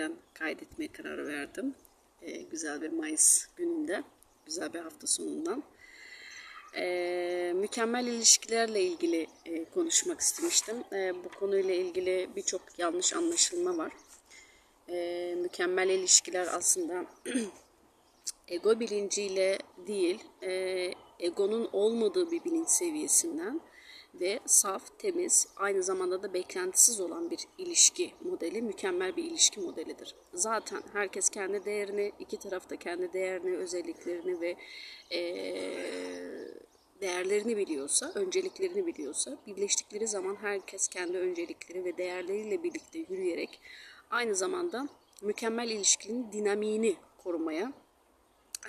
bahçeden kaydetmeye karar verdim. Ee, güzel bir Mayıs gününde, güzel bir hafta sonundan. Ee, mükemmel ilişkilerle ilgili e, konuşmak istemiştim. Ee, bu konuyla ilgili birçok yanlış anlaşılma var. Ee, mükemmel ilişkiler aslında ego bilinciyle değil, e, egonun olmadığı bir bilinç seviyesinden ve saf, temiz, aynı zamanda da beklentisiz olan bir ilişki modeli, mükemmel bir ilişki modelidir. Zaten herkes kendi değerini, iki tarafta kendi değerini, özelliklerini ve e, değerlerini biliyorsa, önceliklerini biliyorsa, birleştikleri zaman herkes kendi öncelikleri ve değerleriyle birlikte yürüyerek aynı zamanda mükemmel ilişkinin dinamiğini korumaya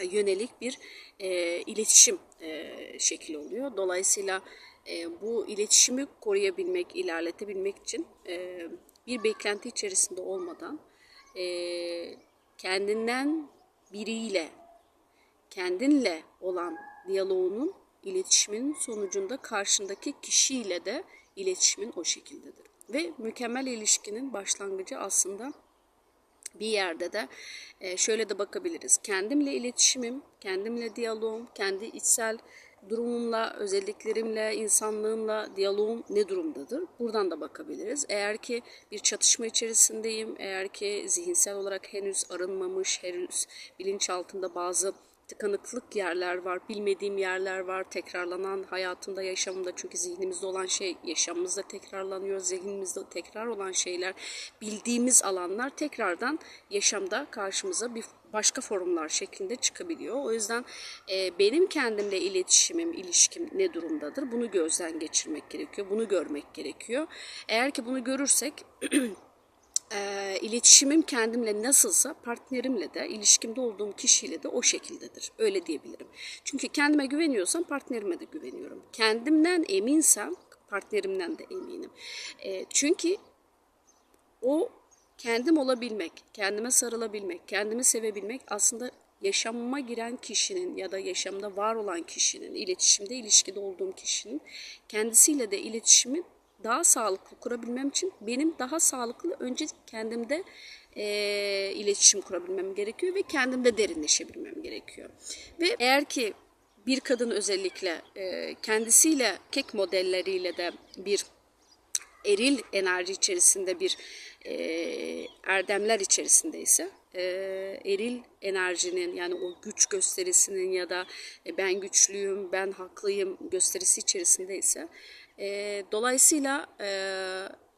yönelik bir e, iletişim e, şekli oluyor. Dolayısıyla e, bu iletişimi koruyabilmek, ilerletebilmek için e, bir beklenti içerisinde olmadan e, kendinden biriyle, kendinle olan diyaloğunun, iletişimin sonucunda karşındaki kişiyle de iletişimin o şekildedir. Ve mükemmel ilişkinin başlangıcı aslında bir yerde de e, şöyle de bakabiliriz. Kendimle iletişimim, kendimle diyaloğum, kendi içsel durumumla, özelliklerimle, insanlığımla diyaloğum ne durumdadır? Buradan da bakabiliriz. Eğer ki bir çatışma içerisindeyim, eğer ki zihinsel olarak henüz arınmamış, henüz bilinçaltında bazı tıkanıklık yerler var, bilmediğim yerler var, tekrarlanan hayatımda, yaşamımda çünkü zihnimizde olan şey yaşamımızda tekrarlanıyor, zihnimizde tekrar olan şeyler, bildiğimiz alanlar tekrardan yaşamda karşımıza bir başka formlar şeklinde çıkabiliyor. O yüzden e, benim kendimle iletişimim, ilişkim ne durumdadır? Bunu gözden geçirmek gerekiyor, bunu görmek gerekiyor. Eğer ki bunu görürsek e, iletişimim kendimle nasılsa partnerimle de ilişkimde olduğum kişiyle de o şekildedir. Öyle diyebilirim. Çünkü kendime güveniyorsam partnerime de güveniyorum. Kendimden eminsem partnerimden de eminim. E, çünkü o kendim olabilmek, kendime sarılabilmek, kendimi sevebilmek aslında yaşamıma giren kişinin ya da yaşamda var olan kişinin, iletişimde ilişkide olduğum kişinin kendisiyle de iletişimin daha sağlıklı kurabilmem için benim daha sağlıklı önce kendimde e, iletişim kurabilmem gerekiyor ve kendimde derinleşebilmem gerekiyor. Ve eğer ki bir kadın özellikle e, kendisiyle kek modelleriyle de bir eril enerji içerisinde bir e, erdemler içerisinde ise e, eril enerjinin yani o güç gösterisinin ya da e, ben güçlüyüm, ben haklıyım gösterisi içerisinde ise e, dolayısıyla e,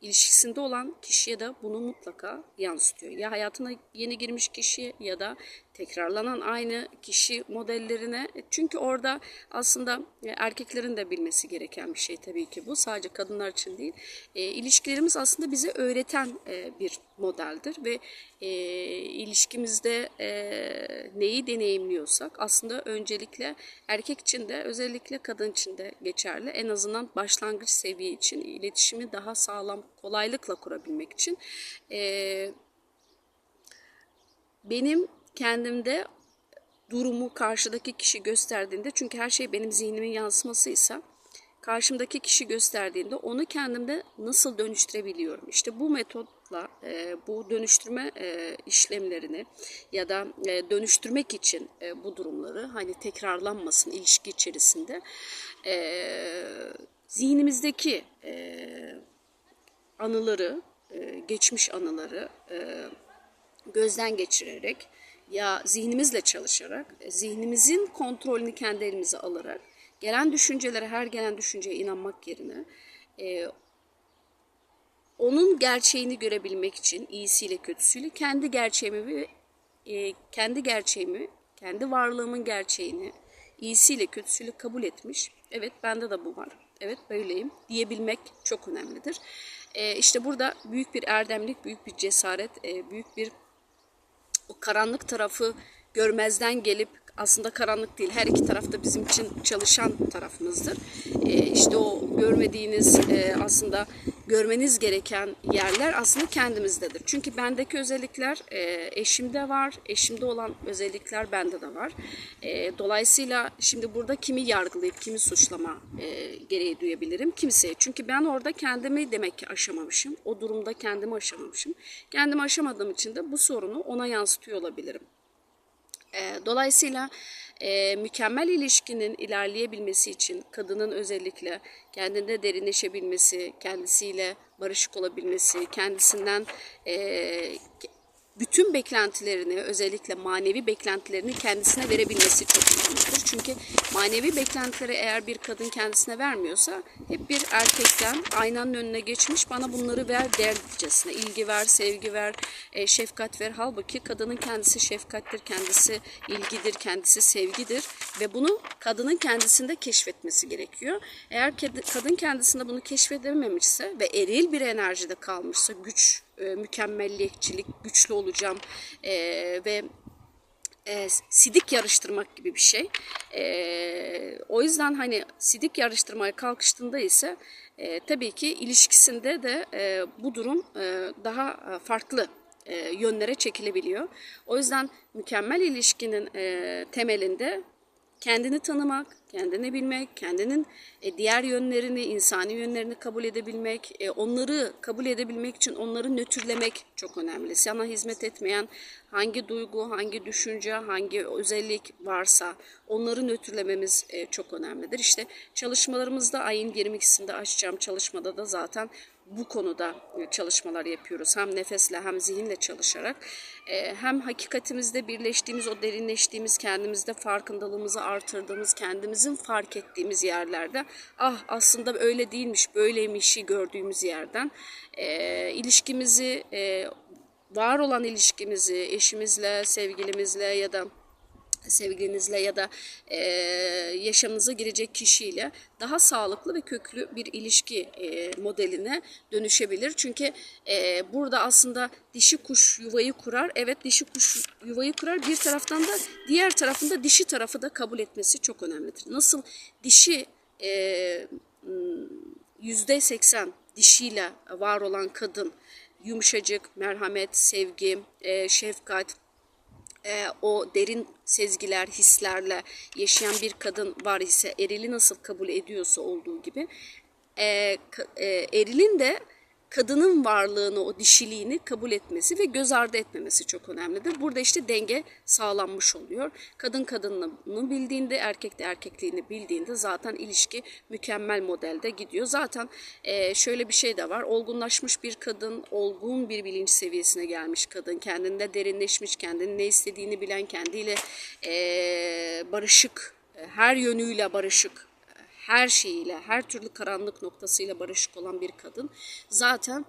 ilişkisinde olan kişiye de bunu mutlaka yansıtıyor. Ya hayatına yeni girmiş kişi ya da tekrarlanan aynı kişi modellerine. Çünkü orada aslında erkeklerin de bilmesi gereken bir şey tabii ki bu. Sadece kadınlar için değil. E, ilişkilerimiz aslında bize öğreten e, bir modeldir ve e, ilişkimizde e, neyi deneyimliyorsak aslında öncelikle erkek için de özellikle kadın için de geçerli. En azından başlangıç seviye için iletişimi daha sağlam kolaylıkla kurabilmek için e, benim kendimde durumu karşıdaki kişi gösterdiğinde çünkü her şey benim zihnimin yansımasıysa karşımdaki kişi gösterdiğinde onu kendimde nasıl dönüştürebiliyorum? İşte bu metotla e, bu dönüştürme e, işlemlerini ya da e, dönüştürmek için e, bu durumları hani tekrarlanmasın ilişki içerisinde e, zihnimizdeki e, anıları, e, geçmiş anıları e, gözden geçirerek ya zihnimizle çalışarak, e, zihnimizin kontrolünü kendi elimize alarak, gelen düşüncelere, her gelen düşünceye inanmak yerine e, onun gerçeğini görebilmek için iyisiyle kötüsüyle kendi gerçeğimi e, kendi gerçeğimi, kendi varlığımın gerçeğini iyisiyle kötüsüyle kabul etmiş. Evet bende de bu var. Evet böyleyim diyebilmek çok önemlidir. E, işte burada büyük bir erdemlik, büyük bir cesaret, e, büyük bir o karanlık tarafı görmezden gelip aslında karanlık değil. Her iki tarafta bizim için çalışan tarafımızdır. E, işte o görmediğiniz e, aslında görmeniz gereken yerler aslında kendimizdedir. Çünkü bendeki özellikler e, eşimde var. Eşimde olan özellikler bende de var. E, dolayısıyla şimdi burada kimi yargılayıp kimi suçlama e, gereği duyabilirim? Kimseye. Çünkü ben orada kendimi demek ki aşamamışım. O durumda kendimi aşamamışım. Kendimi aşamadığım için de bu sorunu ona yansıtıyor olabilirim. Dolayısıyla mükemmel ilişkinin ilerleyebilmesi için kadının özellikle kendinde derinleşebilmesi, kendisiyle barışık olabilmesi, kendisinden bütün beklentilerini özellikle manevi beklentilerini kendisine verebilmesi çok önemlidir. Çünkü manevi beklentileri eğer bir kadın kendisine vermiyorsa hep bir erkekten aynanın önüne geçmiş bana bunları ver dercesine ilgi ver, sevgi ver, e, şefkat ver. Halbuki kadının kendisi şefkattir, kendisi ilgidir, kendisi sevgidir ve bunu kadının kendisinde keşfetmesi gerekiyor. Eğer kadın kendisinde bunu keşfedememişse ve eril bir enerjide kalmışsa güç e, mükemmelliyetçilik, güçlü olacağım e, ve e, sidik yarıştırmak gibi bir şey. E, o yüzden hani sidik yarıştırmaya kalkıştığında ise e, tabii ki ilişkisinde de e, bu durum e, daha farklı e, yönlere çekilebiliyor. O yüzden mükemmel ilişkinin e, temelinde kendini tanımak, kendini bilmek, kendinin e, diğer yönlerini, insani yönlerini kabul edebilmek, e, onları kabul edebilmek için onları nötrlemek çok önemli. Sana hizmet etmeyen hangi duygu, hangi düşünce, hangi özellik varsa onları nötrlememiz e, çok önemlidir. İşte çalışmalarımızda ayın 22'sinde açacağım çalışmada da zaten bu konuda çalışmalar yapıyoruz. Hem nefesle hem zihinle çalışarak hem hakikatimizde birleştiğimiz, o derinleştiğimiz, kendimizde farkındalığımızı artırdığımız, kendimizin fark ettiğimiz yerlerde ah aslında öyle değilmiş, böyleymişi gördüğümüz yerden ilişkimizi, var olan ilişkimizi eşimizle, sevgilimizle ya da sevgilinizle ya da e, yaşamınıza girecek kişiyle daha sağlıklı ve köklü bir ilişki e, modeline dönüşebilir. Çünkü e, burada aslında dişi kuş yuvayı kurar. Evet dişi kuş yuvayı kurar. Bir taraftan da diğer tarafında dişi tarafı da kabul etmesi çok önemlidir. Nasıl dişi e, yüzde seksen dişiyle var olan kadın yumuşacık, merhamet, sevgi, e, şefkat, e, o derin sezgiler, hislerle yaşayan bir kadın var ise erili nasıl kabul ediyorsa olduğu gibi e, e, erilin de kadının varlığını, o dişiliğini kabul etmesi ve göz ardı etmemesi çok önemlidir. Burada işte denge sağlanmış oluyor. Kadın kadınlığını bildiğinde, erkek de erkekliğini bildiğinde zaten ilişki mükemmel modelde gidiyor. Zaten e, şöyle bir şey de var. Olgunlaşmış bir kadın, olgun bir bilinç seviyesine gelmiş kadın, kendinde derinleşmiş, kendinin ne istediğini bilen, kendiyle e, barışık, her yönüyle barışık her şeyiyle, her türlü karanlık noktasıyla barışık olan bir kadın. Zaten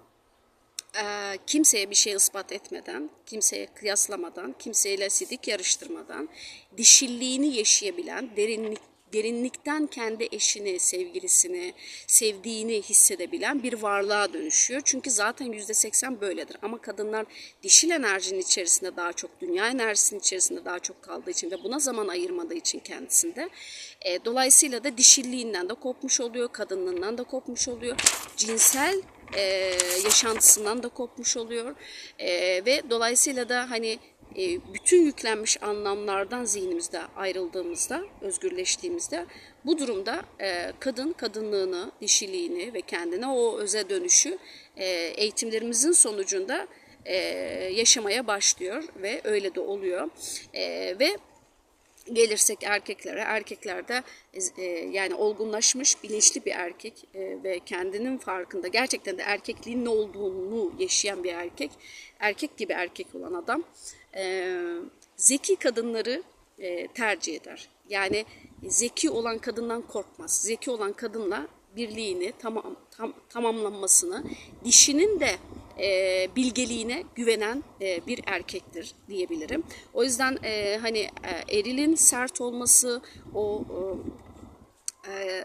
e, kimseye bir şey ispat etmeden, kimseye kıyaslamadan, kimseyle sidik yarıştırmadan dişilliğini yaşayabilen, derinlik derinlikten kendi eşini, sevgilisini, sevdiğini hissedebilen bir varlığa dönüşüyor. Çünkü zaten yüzde seksen böyledir. Ama kadınlar dişil enerjinin içerisinde daha çok, dünya enerjisinin içerisinde daha çok kaldığı için ve buna zaman ayırmadığı için kendisinde. E, dolayısıyla da dişilliğinden de kopmuş oluyor, kadınlığından da kopmuş oluyor. Cinsel e, yaşantısından da kopmuş oluyor. E, ve dolayısıyla da hani bütün yüklenmiş anlamlardan zihnimizde ayrıldığımızda, özgürleştiğimizde bu durumda e, kadın kadınlığını, dişiliğini ve kendine o öze dönüşü e, eğitimlerimizin sonucunda yaşamaya başlıyor ve öyle de oluyor. Ve gelirsek erkeklere, erkeklerde yani olgunlaşmış, bilinçli bir erkek ve kendinin farkında, gerçekten de erkekliğin ne olduğunu yaşayan bir erkek, erkek gibi erkek olan adam e, zeki kadınları e, tercih eder. Yani zeki olan kadından korkmaz. Zeki olan kadınla birliğini tamam tam, tamamlanmasını, dişinin de e, bilgeliğine güvenen e, bir erkektir diyebilirim. O yüzden e, hani e, erilin sert olması, o e,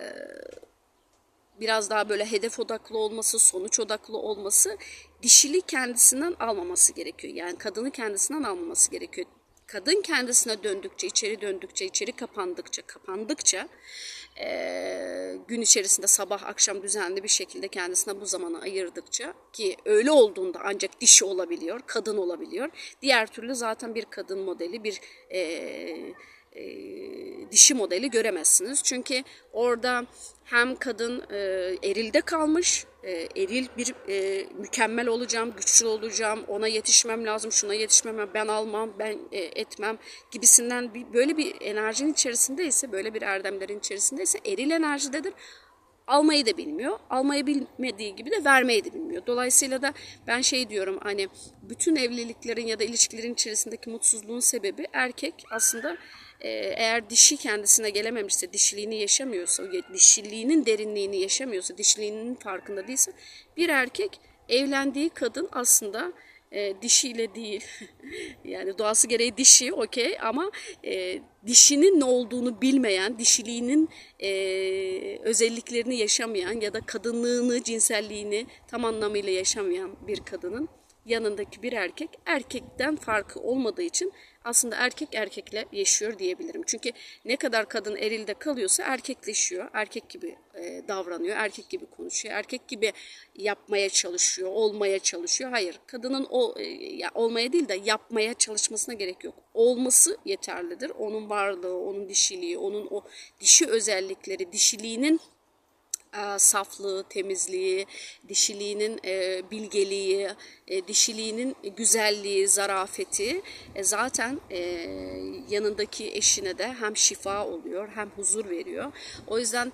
biraz daha böyle hedef odaklı olması, sonuç odaklı olması dişili kendisinden almaması gerekiyor. Yani kadını kendisinden almaması gerekiyor. kadın kendisine döndükçe, içeri döndükçe, içeri kapandıkça, kapandıkça eee, gün içerisinde sabah akşam düzenli bir şekilde kendisine bu zamanı ayırdıkça ki öyle olduğunda ancak dişi olabiliyor, kadın olabiliyor. Diğer türlü zaten bir kadın modeli, bir eee e, dişi modeli göremezsiniz. Çünkü orada hem kadın e, erilde kalmış, e, eril bir e, mükemmel olacağım, güçlü olacağım, ona yetişmem lazım, şuna yetişmem, ben almam, ben e, etmem gibisinden bir, böyle bir enerjinin içerisindeyse, böyle bir erdemlerin içerisindeyse eril enerjidedir almayı da bilmiyor. Almayı bilmediği gibi de vermeyi de bilmiyor. Dolayısıyla da ben şey diyorum hani bütün evliliklerin ya da ilişkilerin içerisindeki mutsuzluğun sebebi erkek aslında eğer dişi kendisine gelememişse, dişiliğini yaşamıyorsa, dişiliğinin derinliğini yaşamıyorsa, dişiliğinin farkında değilse bir erkek evlendiği kadın aslında e, dişiyle değil. yani doğası gereği dişi okey ama e, dişinin ne olduğunu bilmeyen, dişiliğinin e, özelliklerini yaşamayan ya da kadınlığını, cinselliğini tam anlamıyla yaşamayan bir kadının yanındaki bir erkek erkekten farkı olmadığı için aslında erkek erkekle yaşıyor diyebilirim. Çünkü ne kadar kadın erilde kalıyorsa erkekleşiyor. Erkek gibi e, davranıyor, erkek gibi konuşuyor, erkek gibi yapmaya çalışıyor, olmaya çalışıyor. Hayır, kadının o e, ya olmaya değil de yapmaya çalışmasına gerek yok. Olması yeterlidir. Onun varlığı, onun dişiliği, onun o dişi özellikleri, dişiliğinin e, saflığı, temizliği, dişiliğinin e, bilgeliği, e, dişiliğinin güzelliği, zarafeti e, zaten yanındaki eşine de hem şifa oluyor hem huzur veriyor. O yüzden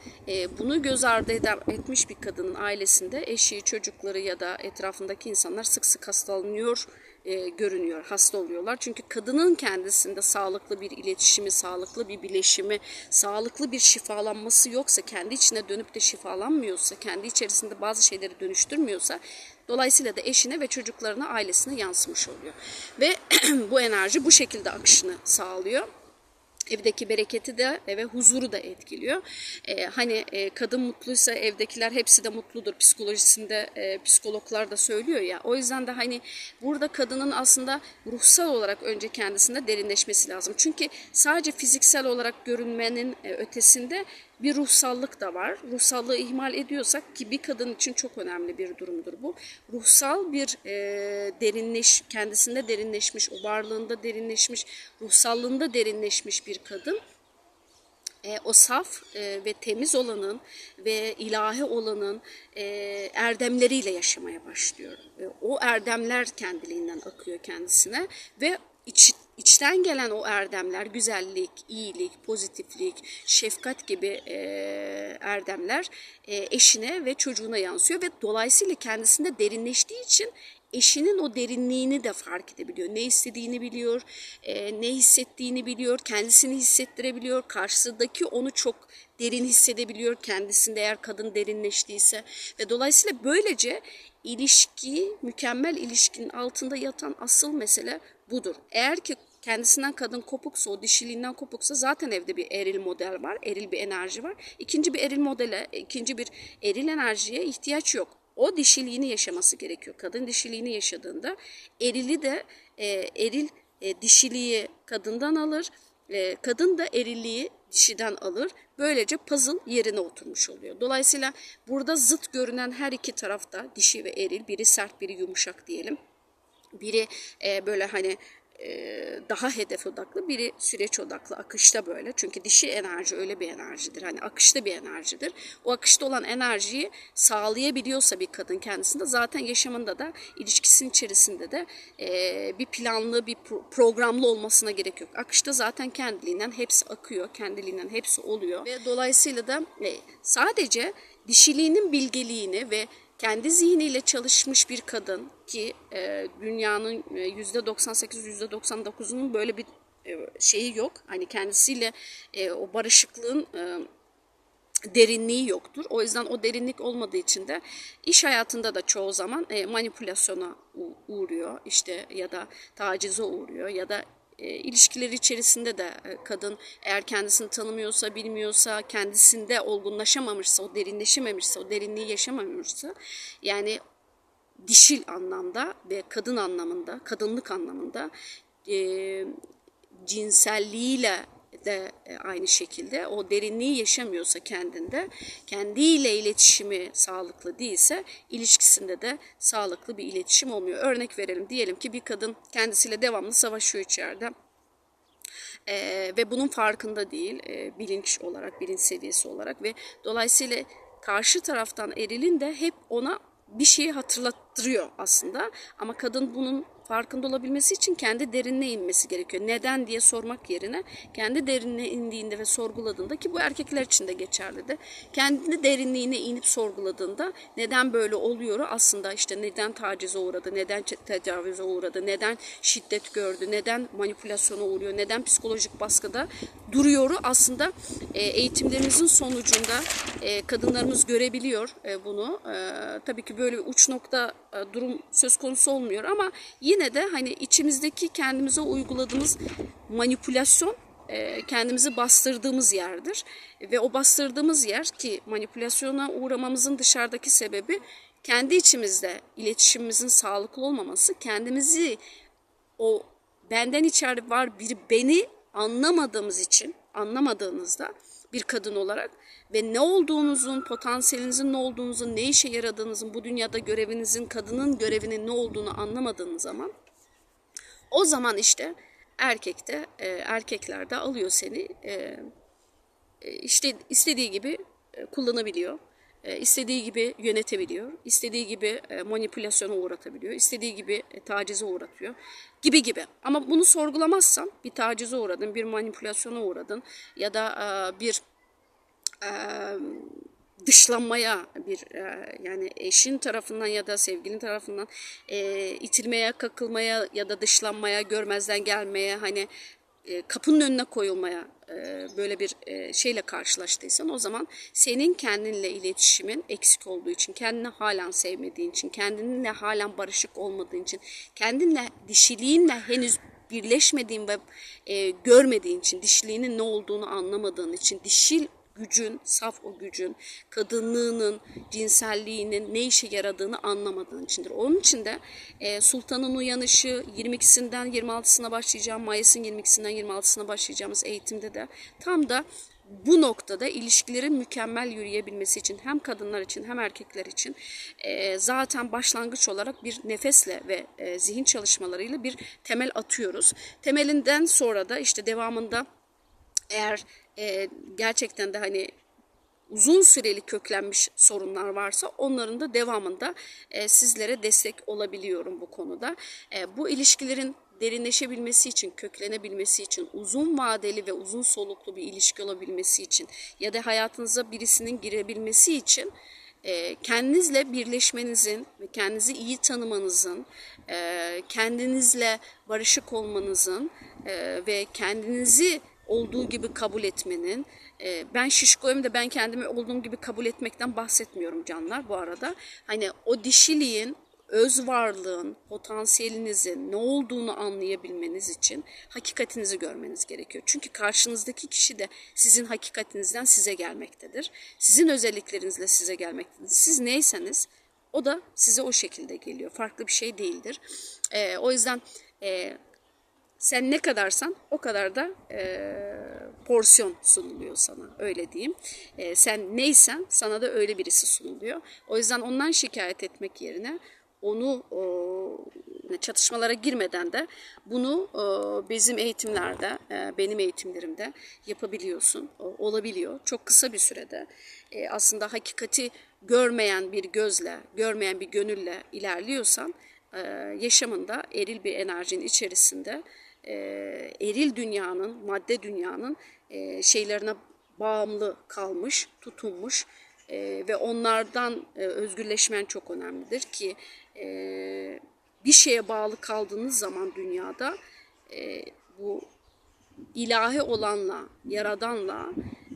bunu göz ardı eder, etmiş bir kadının ailesinde eşi, çocukları ya da etrafındaki insanlar sık sık hastalanıyor e, görünüyor, hasta oluyorlar. Çünkü kadının kendisinde sağlıklı bir iletişimi, sağlıklı bir bileşimi, sağlıklı bir şifalanması yoksa, kendi içine dönüp de şifalanmıyorsa, kendi içerisinde bazı şeyleri dönüştürmüyorsa, dolayısıyla da eşine ve çocuklarına, ailesine yansımış oluyor. Ve bu enerji bu şekilde akışını sağlıyor evdeki bereketi de ve huzuru da etkiliyor. Ee, hani e, kadın mutluysa evdekiler hepsi de mutludur psikolojisinde e, psikologlar da söylüyor ya. O yüzden de hani burada kadının aslında ruhsal olarak önce kendisinde derinleşmesi lazım. Çünkü sadece fiziksel olarak görünmenin e, ötesinde bir ruhsallık da var. Ruhsallığı ihmal ediyorsak ki bir kadın için çok önemli bir durumdur bu. Ruhsal bir e, derinleş, kendisinde derinleşmiş, o varlığında derinleşmiş, ruhsallığında derinleşmiş bir kadın e, o saf e, ve temiz olanın ve ilahi olanın e, erdemleriyle yaşamaya başlıyor. E, o erdemler kendiliğinden akıyor kendisine ve iç, içten gelen o erdemler, güzellik, iyilik, pozitiflik, şefkat gibi e, erdemler e, eşine ve çocuğuna yansıyor ve dolayısıyla kendisinde derinleştiği için eşinin o derinliğini de fark edebiliyor. Ne istediğini biliyor, e, ne hissettiğini biliyor, kendisini hissettirebiliyor. Karşısındaki onu çok derin hissedebiliyor kendisinde eğer kadın derinleştiyse. Ve dolayısıyla böylece ilişki, mükemmel ilişkinin altında yatan asıl mesele budur. Eğer ki kendisinden kadın kopuksa, o dişiliğinden kopuksa zaten evde bir eril model var, eril bir enerji var. İkinci bir eril modele, ikinci bir eril enerjiye ihtiyaç yok. O dişiliğini yaşaması gerekiyor. Kadın dişiliğini yaşadığında erili de e, eril e, dişiliği kadından alır. E, kadın da erilliği dişiden alır. Böylece puzzle yerine oturmuş oluyor. Dolayısıyla burada zıt görünen her iki tarafta dişi ve eril, biri sert biri yumuşak diyelim. Biri e, böyle hani e, daha hedef odaklı, biri süreç odaklı, akışta böyle. Çünkü dişi enerji öyle bir enerjidir. Hani akışta bir enerjidir. O akışta olan enerjiyi sağlayabiliyorsa bir kadın kendisinde zaten yaşamında da ilişkisinin içerisinde de e, bir planlı, bir programlı olmasına gerek yok. Akışta zaten kendiliğinden hepsi akıyor, kendiliğinden hepsi oluyor. Ve dolayısıyla da e, sadece dişiliğinin bilgeliğini ve kendi zihniyle çalışmış bir kadın ki e, dünyanın %98-%99'unun e, böyle bir e, şeyi yok. Hani kendisiyle e, o barışıklığın e, derinliği yoktur. O yüzden o derinlik olmadığı için de iş hayatında da çoğu zaman e, manipülasyona uğruyor işte ya da tacize uğruyor ya da e, ilişkileri içerisinde de e, kadın eğer kendisini tanımıyorsa, bilmiyorsa, kendisinde olgunlaşamamışsa, o derinleşememişse, o derinliği yaşamamışsa yani dişil anlamda ve kadın anlamında, kadınlık anlamında e, cinselliğiyle de e, aynı şekilde o derinliği yaşamıyorsa kendinde, kendiyle iletişimi sağlıklı değilse ilişkisinde de sağlıklı bir iletişim olmuyor. Örnek verelim diyelim ki bir kadın kendisiyle devamlı savaşıyor içeride. Ee, ve bunun farkında değil e, bilinç olarak, bilinç seviyesi olarak ve dolayısıyla karşı taraftan erilin de hep ona bir şeyi hatırlattırıyor aslında. Ama kadın bunun farkında olabilmesi için kendi derinine inmesi gerekiyor. Neden diye sormak yerine kendi derinine indiğinde ve sorguladığında ki bu erkekler için de geçerlidir. Kendi derinliğine inip sorguladığında neden böyle oluyor aslında işte neden tacize uğradı, neden tecavüze uğradı, neden şiddet gördü, neden manipülasyona uğruyor, neden psikolojik baskıda duruyor aslında e, eğitimlerimizin sonucunda e, kadınlarımız görebiliyor e, bunu. Tabii ki böyle bir uç nokta durum söz konusu olmuyor ama yine de hani içimizdeki kendimize uyguladığımız manipülasyon e, kendimizi bastırdığımız yerdir. Ve o bastırdığımız yer ki manipülasyona uğramamızın dışarıdaki sebebi kendi içimizde iletişimimizin sağlıklı olmaması, kendimizi o benden içeride var bir beni anlamadığımız için, anlamadığınızda bir kadın olarak ve ne olduğunuzun, potansiyelinizin ne olduğunuzun, ne işe yaradığınızın, bu dünyada görevinizin, kadının görevinin ne olduğunu anlamadığınız zaman o zaman işte erkekte, e, erkekler de alıyor seni e, e, işte istediği gibi e, kullanabiliyor. E, istediği gibi yönetebiliyor, istediği gibi manipülasyona uğratabiliyor, istediği gibi tacize uğratıyor gibi gibi. Ama bunu sorgulamazsan bir tacize uğradın, bir manipülasyona uğradın ya da bir dışlanmaya bir yani eşin tarafından ya da sevgilin tarafından itilmeye, kakılmaya ya da dışlanmaya, görmezden gelmeye hani e, kapının önüne koyulmaya böyle bir şeyle karşılaştıysan o zaman senin kendinle iletişimin eksik olduğu için, kendini halen sevmediğin için, kendinle halen barışık olmadığın için, kendinle dişiliğinle henüz birleşmediğin ve e, görmediğin için, dişiliğinin ne olduğunu anlamadığın için, dişil gücün, saf o gücün, kadınlığının, cinselliğinin ne işe yaradığını anlamadığın içindir. Onun için de e, Sultan'ın uyanışı 22'sinden 26'sına başlayacağım, Mayıs'ın 22'sinden 26'sına başlayacağımız eğitimde de tam da bu noktada ilişkilerin mükemmel yürüyebilmesi için hem kadınlar için hem erkekler için e, zaten başlangıç olarak bir nefesle ve e, zihin çalışmalarıyla bir temel atıyoruz. Temelinden sonra da işte devamında eğer e, gerçekten de hani uzun süreli köklenmiş sorunlar varsa onların da devamında e, sizlere destek olabiliyorum bu konuda. E, bu ilişkilerin derinleşebilmesi için, köklenebilmesi için, uzun vadeli ve uzun soluklu bir ilişki olabilmesi için ya da hayatınıza birisinin girebilmesi için e, kendinizle birleşmenizin ve kendinizi iyi tanımanızın, e, kendinizle barışık olmanızın e, ve kendinizi olduğu gibi kabul etmenin, e, ben şişkoyum da ben kendimi olduğum gibi kabul etmekten bahsetmiyorum canlar bu arada. Hani o dişiliğin, öz varlığın, potansiyelinizin ne olduğunu anlayabilmeniz için hakikatinizi görmeniz gerekiyor. Çünkü karşınızdaki kişi de sizin hakikatinizden size gelmektedir. Sizin özelliklerinizle size gelmektedir. Siz neyseniz o da size o şekilde geliyor. Farklı bir şey değildir. E, o yüzden e, sen ne kadarsan o kadar da e, porsiyon sunuluyor sana öyle diyeyim. E, sen neysen sana da öyle birisi sunuluyor. O yüzden ondan şikayet etmek yerine onu o, çatışmalara girmeden de bunu o, bizim eğitimlerde, e, benim eğitimlerimde yapabiliyorsun, o, olabiliyor. Çok kısa bir sürede e, aslında hakikati görmeyen bir gözle, görmeyen bir gönülle ilerliyorsan e, yaşamında eril bir enerjinin içerisinde e, eril dünyanın, madde dünyanın e, şeylerine bağımlı kalmış, tutunmuş e, ve onlardan e, özgürleşmen çok önemlidir ki e, bir şeye bağlı kaldığınız zaman dünyada e, bu ilahi olanla, yaradanla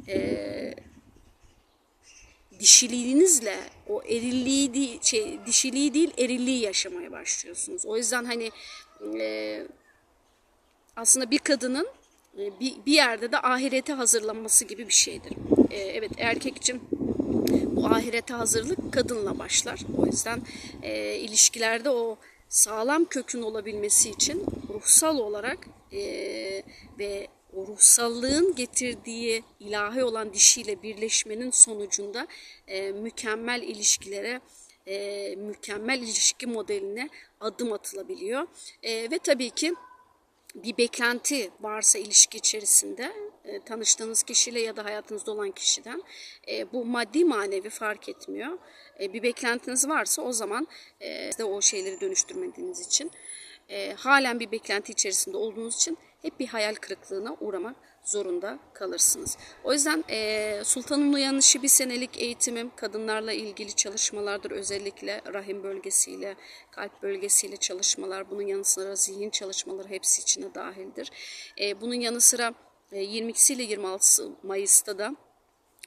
e, dişiliğinizle o erilliği değil, şey, dişiliği değil erilliği yaşamaya başlıyorsunuz. O yüzden hani e, aslında bir kadının e, bir, bir yerde de ahirete hazırlanması gibi bir şeydir. E, evet erkek için bu ahirete hazırlık kadınla başlar. O yüzden e, ilişkilerde o sağlam kökün olabilmesi için ruhsal olarak e, ve o ruhsallığın getirdiği ilahi olan dişiyle birleşmenin sonucunda e, mükemmel ilişkilere, e, mükemmel ilişki modeline adım atılabiliyor. E, ve tabii ki bir beklenti varsa ilişki içerisinde e, tanıştığınız kişiyle ya da hayatınızda olan kişiden e, bu maddi manevi fark etmiyor. E, bir beklentiniz varsa o zaman e, de o şeyleri dönüştürmediğiniz için e, halen bir beklenti içerisinde olduğunuz için hep bir hayal kırıklığına uğramak zorunda kalırsınız. O yüzden e, Sultanın Uyanışı bir senelik eğitimim kadınlarla ilgili çalışmalardır. Özellikle rahim bölgesiyle, kalp bölgesiyle çalışmalar, bunun yanı sıra zihin çalışmaları hepsi içine dahildir. E, bunun yanı sıra e, 22 ile 26 Mayıs'ta da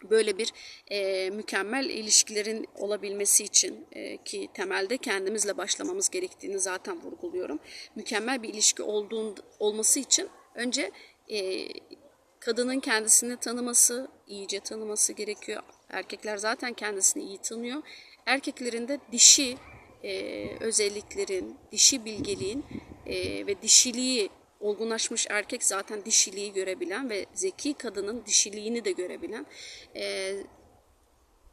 böyle bir e, mükemmel ilişkilerin olabilmesi için e, ki temelde kendimizle başlamamız gerektiğini zaten vurguluyorum. Mükemmel bir ilişki olduğun olması için önce e, kadının kendisini tanıması, iyice tanıması gerekiyor. Erkekler zaten kendisini iyi tanıyor. Erkeklerin de dişi e, özelliklerin, dişi bilgeliğin e, ve dişiliği olgunlaşmış erkek zaten dişiliği görebilen ve zeki kadının dişiliğini de görebilen e,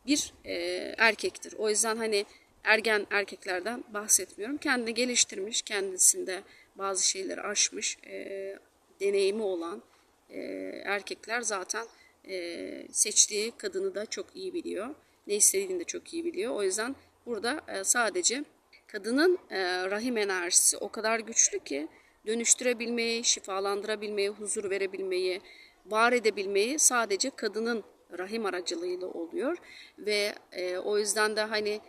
bir e, erkektir. O yüzden hani ergen erkeklerden bahsetmiyorum. Kendini geliştirmiş, kendisinde bazı şeyleri aşmış, e, deneyimi olan e, erkekler zaten e, seçtiği kadını da çok iyi biliyor. Ne istediğini de çok iyi biliyor. O yüzden burada e, sadece kadının e, rahim enerjisi o kadar güçlü ki dönüştürebilmeyi, şifalandırabilmeyi, huzur verebilmeyi, var edebilmeyi sadece kadının rahim aracılığıyla oluyor ve e, o yüzden de hani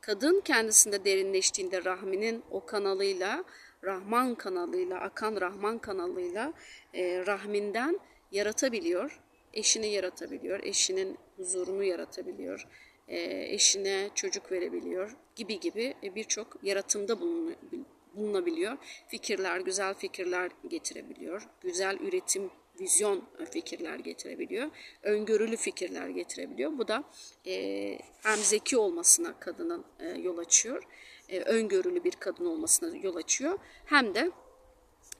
kadın kendisinde derinleştiğinde rahminin o kanalıyla Rahman kanalıyla akan Rahman kanalıyla e, rahminden yaratabiliyor. Eşini yaratabiliyor. Eşinin huzurunu yaratabiliyor. E, eşine çocuk verebiliyor gibi gibi e, birçok yaratımda bulunabiliyor. Fikirler, güzel fikirler getirebiliyor. Güzel üretim vizyon fikirler getirebiliyor. Öngörülü fikirler getirebiliyor. Bu da e, hem zeki olmasına kadının e, yol açıyor. E, öngörülü bir kadın olmasına yol açıyor. Hem de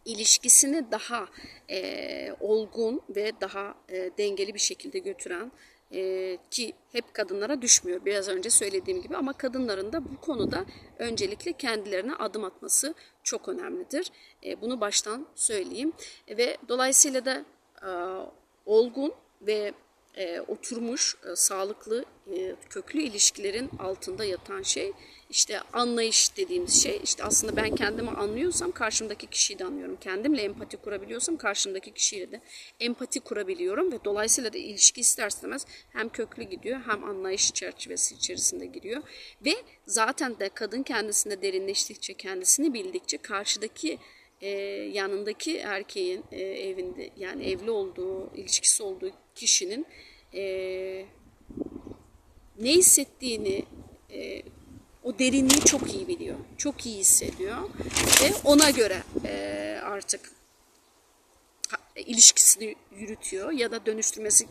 ilişkisini daha e, olgun ve daha e, dengeli bir şekilde götüren e, ki hep kadınlara düşmüyor biraz önce söylediğim gibi ama kadınların da bu konuda öncelikle kendilerine adım atması çok önemlidir. E, bunu baştan söyleyeyim ve dolayısıyla da e, olgun ve e, oturmuş e, sağlıklı e, köklü ilişkilerin altında yatan şey işte anlayış dediğimiz şey işte aslında ben kendimi anlıyorsam karşımdaki kişiyi de anlıyorum. Kendimle empati kurabiliyorsam karşımdaki kişiyle de empati kurabiliyorum ve dolayısıyla da ilişki ister istemez hem köklü gidiyor hem anlayış çerçevesi içerisinde giriyor ve zaten de kadın kendisinde derinleştikçe kendisini bildikçe karşıdaki e, yanındaki erkeğin e, evinde yani evli olduğu ilişkisi olduğu kişinin e, ne hissettiğini e, o derinliği çok iyi biliyor. Çok iyi hissediyor. Ve ona göre e, artık ilişkisini yürütüyor ya da dönüştürmesi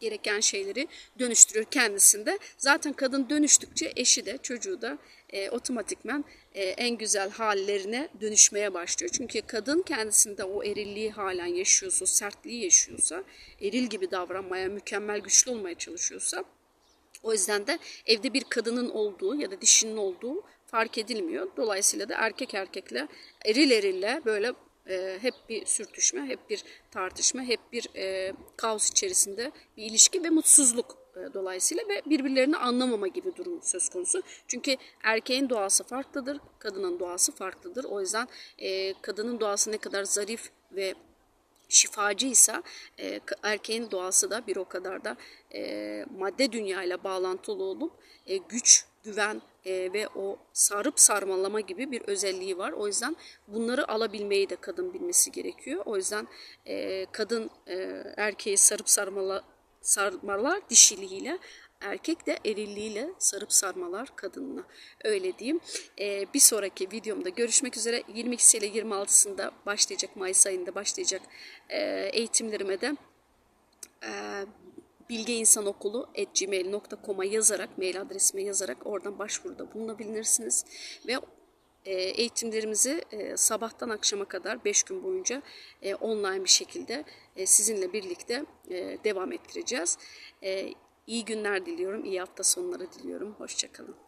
gereken şeyleri dönüştürüyor kendisinde. Zaten kadın dönüştükçe eşi de çocuğu da e, otomatikmen en güzel hallerine dönüşmeye başlıyor. Çünkü kadın kendisinde o erilliği halen yaşıyorsa, sertliği yaşıyorsa, eril gibi davranmaya, mükemmel güçlü olmaya çalışıyorsa o yüzden de evde bir kadının olduğu ya da dişinin olduğu fark edilmiyor. Dolayısıyla da erkek erkekle eril erille böyle e, hep bir sürtüşme, hep bir tartışma, hep bir e, kaos içerisinde bir ilişki ve mutsuzluk e, dolayısıyla ve birbirlerini anlamama gibi durum söz konusu. Çünkü erkeğin doğası farklıdır, kadının doğası farklıdır. O yüzden e, kadının doğası ne kadar zarif ve şifacıysa e, erkeğin doğası da bir o kadar da e, madde dünyayla bağlantılı olup e, güç, güven e, ve o sarıp sarmalama gibi bir özelliği var. O yüzden bunları alabilmeyi de kadın bilmesi gerekiyor. O yüzden e, kadın e, erkeği sarıp sarmala, sarmalar dişiliğiyle erkek de erilliğiyle sarıp sarmalar kadınına. Öyle diyeyim. Ee, bir sonraki videomda görüşmek üzere. 22 ile 26'sında başlayacak, Mayıs ayında başlayacak e, eğitimlerime de e, bilgeinsanokulu.gmail.com'a yazarak, mail adresime yazarak oradan başvuruda bulunabilirsiniz. Ve eğitimlerimizi e, sabahtan akşama kadar 5 gün boyunca e, online bir şekilde e, sizinle birlikte e, devam ettireceğiz. E, iyi günler diliyorum, iyi hafta sonları diliyorum. Hoşçakalın.